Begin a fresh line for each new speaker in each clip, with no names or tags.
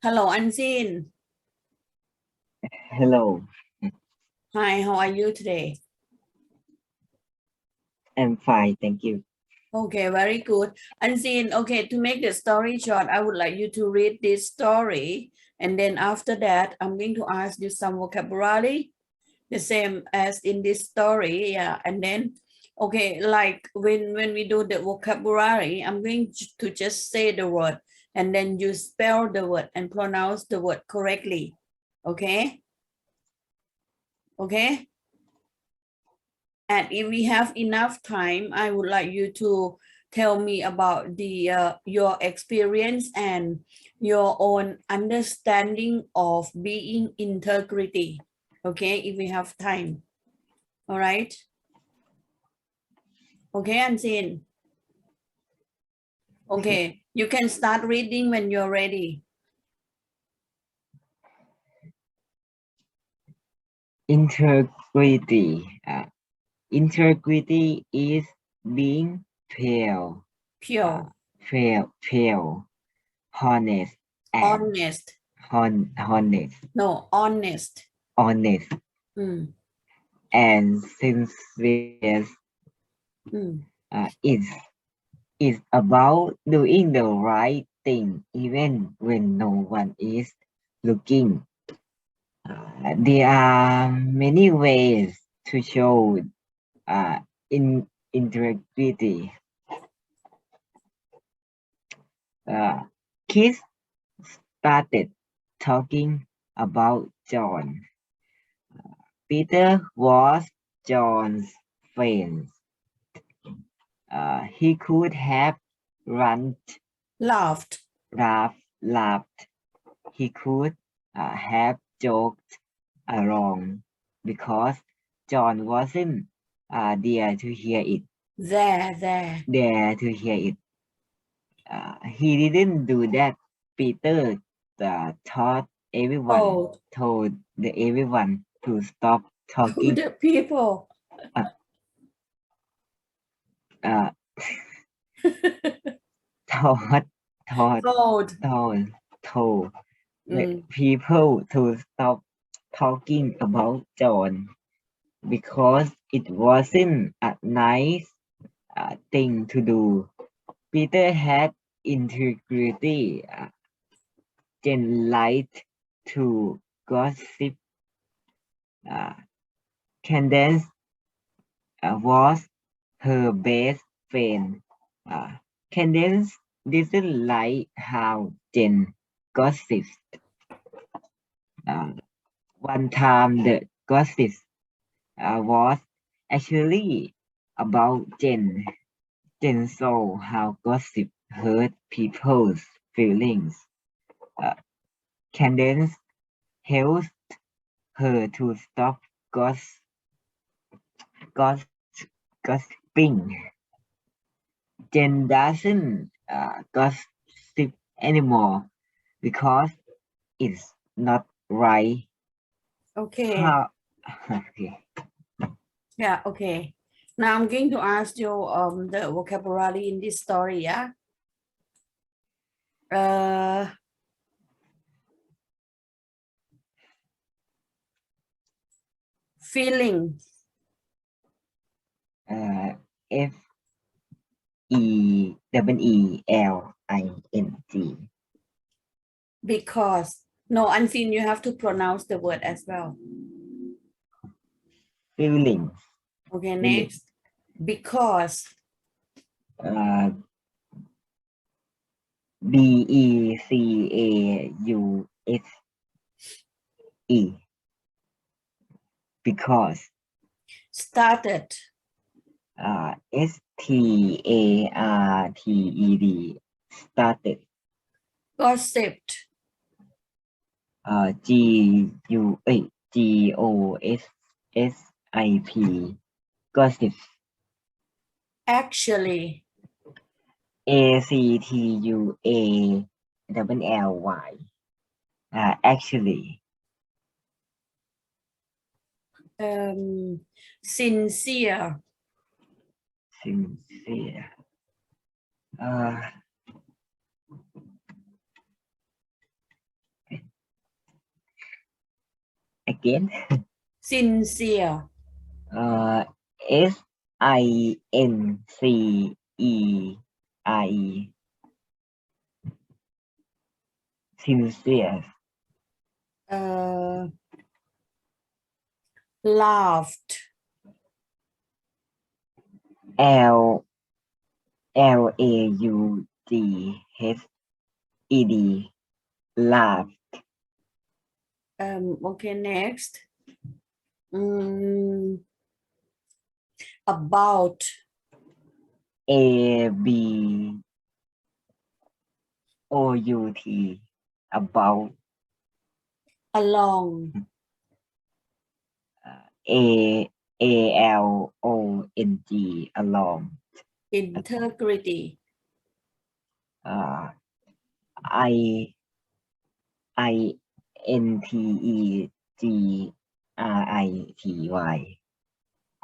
Hello, Anjin.
Hello,
Hi, how are you today?
I'm fine, thank you.
Okay, very good. Anjin, okay, to make the story short, I would like you to read this story. And then after that, I'm going to ask you some vocabulary, the same as in this story. Yeah, and then, okay, like when, when we do the vocabulary, I'm going to just say the word and then you spell the word and pronounce the word correctly. Okay? Okay? And if we have enough time, I would like you to tell me about the uh, your experience and your own understanding of being integrity. Okay, if we have time. All right. Okay, Ansin. Okay, you can start reading when you're ready.
Integrity. Uh, integrity is being fair,
Pure,
fair, fair, honest, and
honest.
hon, honest,
No, honest.
honest,
Mm,
and sincere.
mm.
Uh, is is about doing the right thing even when no one is looking. Uh, there are many ways to show uh, in integrity. Uh, kids started talking about John. Uh, Peter was John's friend. Uh, he could have run,
Laughed.
laughed, laughed. He could uh, have joked along because John wasn't uh, there to hear it.
There, there.
There to hear it. Uh, he didn't do that. Peter uh, taught everyone,
Oh,
told the everyone to stop
to
talking.
the people.
Uh, taught, taught,
Told.
told, told the people to stop talking about John because it wasn't a nice uh, thing to do. Peter had integrity. Uh, Jen liked to gossip. Uh, Candace uh, was her best friend. Uh, Candace didn't like how Jen gossiped. Uh, one time the gossip uh, was actually about Jen. Jen saw how gossip hurt people's feelings. Uh, Candace helped her to stop goss, goss, gossiping. Jen doesn't uh, gossip anymore because it's not right.
Okay.
How? Okay.
Yeah, okay. Now I'm going to ask you um the vocabulary in this story, yeah? Uh feeling,
Uh, F E W E L I N G.
because no unseen you have to pronounce the word as well.
Feelings.
Okay,
Feeling.
next. Because
Uh, B E C A U S E. Because.
started,
Uh, S T A R T E D. Started.
gossiped,
Uh, G U A G O S S I P. Gossip.
actually,
A C T U A double L Y. Uh, actually,
um sincere,
sincere. Uh, again.
Sincere.
Uh, S I N C E R E. Sincere.
Uh, Loved.
L L A U G H E D laugh
um okay next. Mm, about.
A B O U T about.
Along.
A A L O N G along
integrity.
Uh, I I N T E G R I T Y.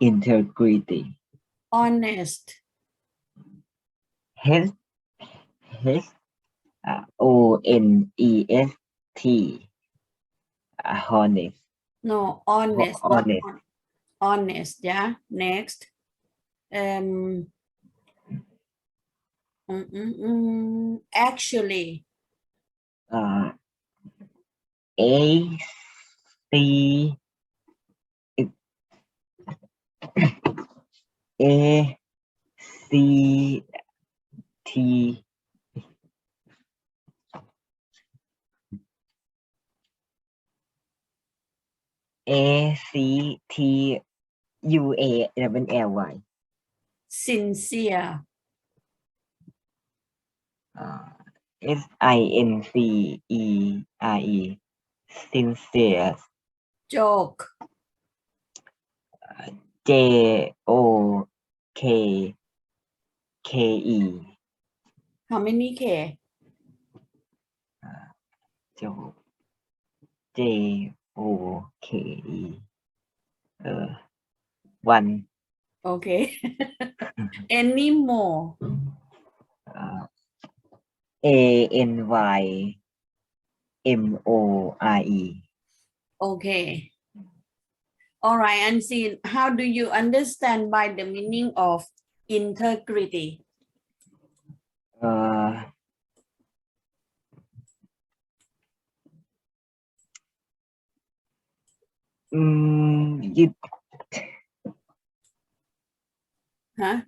Integrity.
Honest.
H H uh, O N E S T. Uh, honest.
No honest not
honest.
Hon- honest yeah next. Um mm, mm, mm, actually
uh, A C A C T. A C T U A double L Y
sincere
uh, S I N C E R E sincere
joke
J O K K E
how many k
Jo J O K E uh, one.
Okay any more
uh, A N Y. M O R E.
Okay. All right, Unseen, how do you understand by the meaning of integrity?
uh, mm, you
Huh?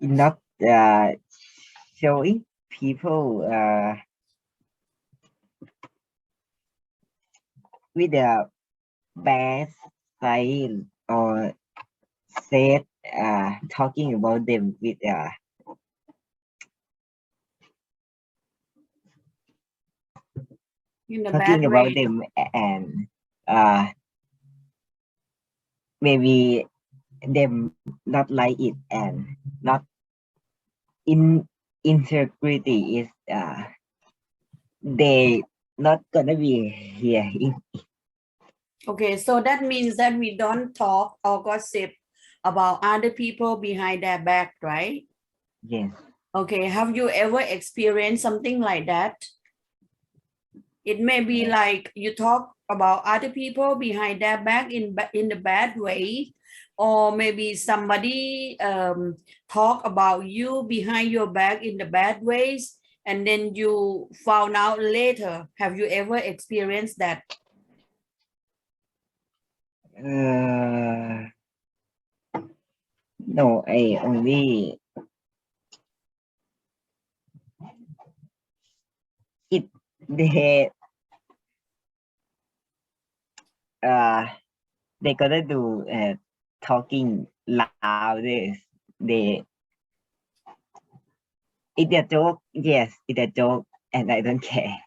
not uh, showing people uh, with a bad side or said uh, talking about them with uh,
In a bad
talking about
way.
them and uh, maybe them not like it and not in integrity is uh, they not gonna be here
Okay, so that means that we don't talk or gossip about other people behind their back, right?
yes
Okay, have you ever experienced something like that? It may be like you talk about other people behind their back in in the bad way, or maybe somebody um, talk about you behind your back in the bad ways, and then you found out later. Have you ever experienced that?
uh, no I only it they uh they gotta do uh, talking loud this they it's a joke yes it's a joke and I don't care.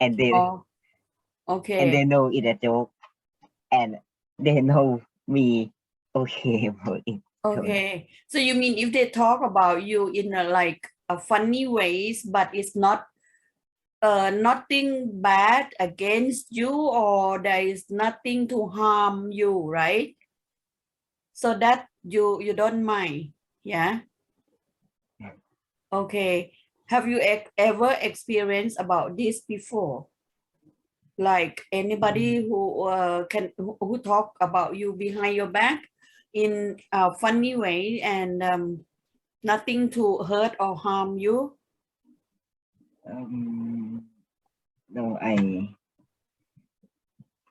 And they
Oh,
and they know it's a joke and they know me okay about it.
Okay, so you mean if they talk about you in a like a funny ways, but it's not uh nothing bad against you or there is nothing to harm you, right? So that you you don't mind, yeah? Okay, have you ex- ever experienced about this before? like anybody who uh, can who, who talk about you behind your back in a funny way and um, nothing to hurt or harm you
Um, no, I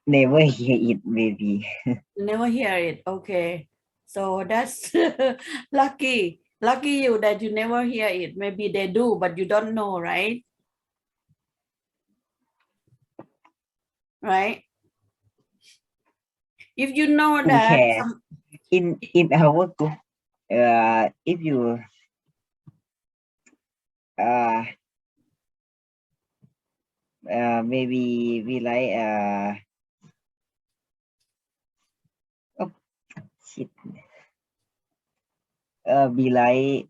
never hear it. Maybe
never hear it okay so that's lucky. Lucky you that you never hear it. Maybe they do but you don't know right? Right? If you know that some-
in in our group, uh, if you uh, uh, maybe we like uh, shit. Uh, we like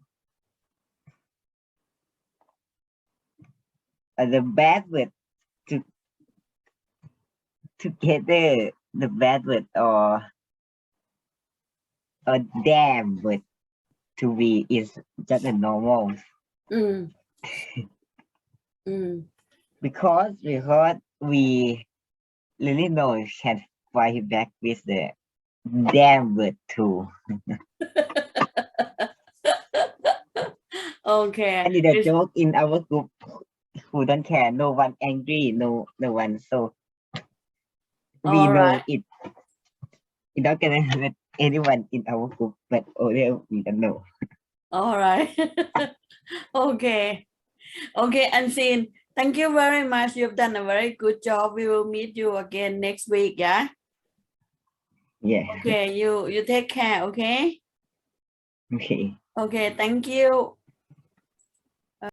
uh, the bad word to together the bad word or a damn word to be is just a normal
Mm. Mm.
because because we really know can fight back with the damn word too.
okay.
And it's a
It's-
joke in our group who don't care, no one angry, no no one so we know
Alright.
it. It not gonna hurt anyone in our group, but other we don't know.
All right. okay. Okay, Unseen. Thank you very much. You've done a very good job. We will meet you again next week. Yeah.
Yeah.
Okay. You you take care. Okay.
Okay.
Okay. Thank you.